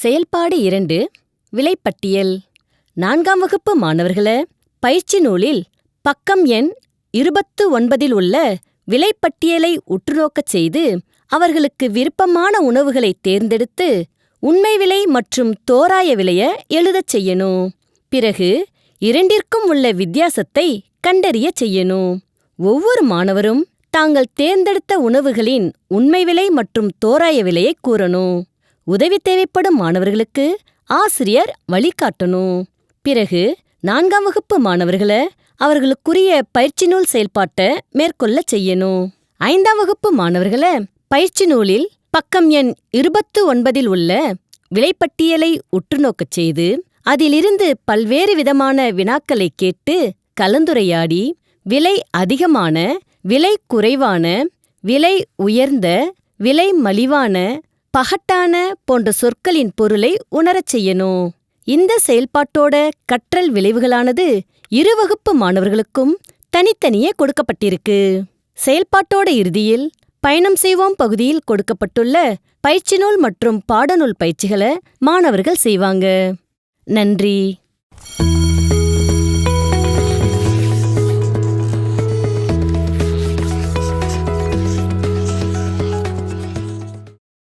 செயல்பாடு இரண்டு விலைப்பட்டியல். நான்காம் வகுப்பு மாணவர்கள பயிற்சி நூலில் பக்கம் எண் இருபத்து ஒன்பதில் உள்ள விலைப்பட்டியலை உற்றுநோக்கச் செய்து அவர்களுக்கு விருப்பமான உணவுகளை தேர்ந்தெடுத்து உண்மை விலை மற்றும் தோராய விலைய எழுதச் செய்யணும். பிறகு இரண்டிற்கும் உள்ள வித்தியாசத்தை கண்டறியச் செய்யணும். ஒவ்வொரு மாணவரும் தாங்கள் தேர்ந்தெடுத்த உணவுகளின் உண்மை விலை மற்றும் தோராய விலையை கூறணும். உதவி தேவைப்படும் மாணவர்களுக்கு ஆசிரியர் வழிகாட்டணும். பிறகு நான்காம் வகுப்பு மாணவர்கள அவர்களுக்குரிய பயிற்சி நூல் செயல்பாட்டை மேற்கொள்ளச் செய்யணும். ஐந்தாம் வகுப்பு மாணவர்கள பயிற்சி நூலில் பக்கம் எண் இருபத்து ஒன்பதில் உள்ள விலைப்பட்டியலை உற்றுநோக்கச் செய்து அதிலிருந்து பல்வேறு விதமான வினாக்களை கேட்டு கலந்துரையாடி விலை அதிகமான விலை குறைவான விலை உயர்ந்த விலை மலிவான பகட்டான போன்ற சொற்களின் பொருளை உணரச் செய்யணும். இந்த செயல்பாட்டோட கற்றல் விளைவுகளானது இரு வகுப்பு மாணவர்களுக்கும் தனித்தனியே கொடுக்கப்பட்டிருக்கு. செயல்பாட்டோட இறுதியில் பயணம் செய்வோம் பகுதியில் கொடுக்கப்பட்டுள்ள பயிற்சி நூல் மற்றும் பாடநூல் பயிற்சிகளை மாணவர்கள் செய்வாங்க. நன்றி.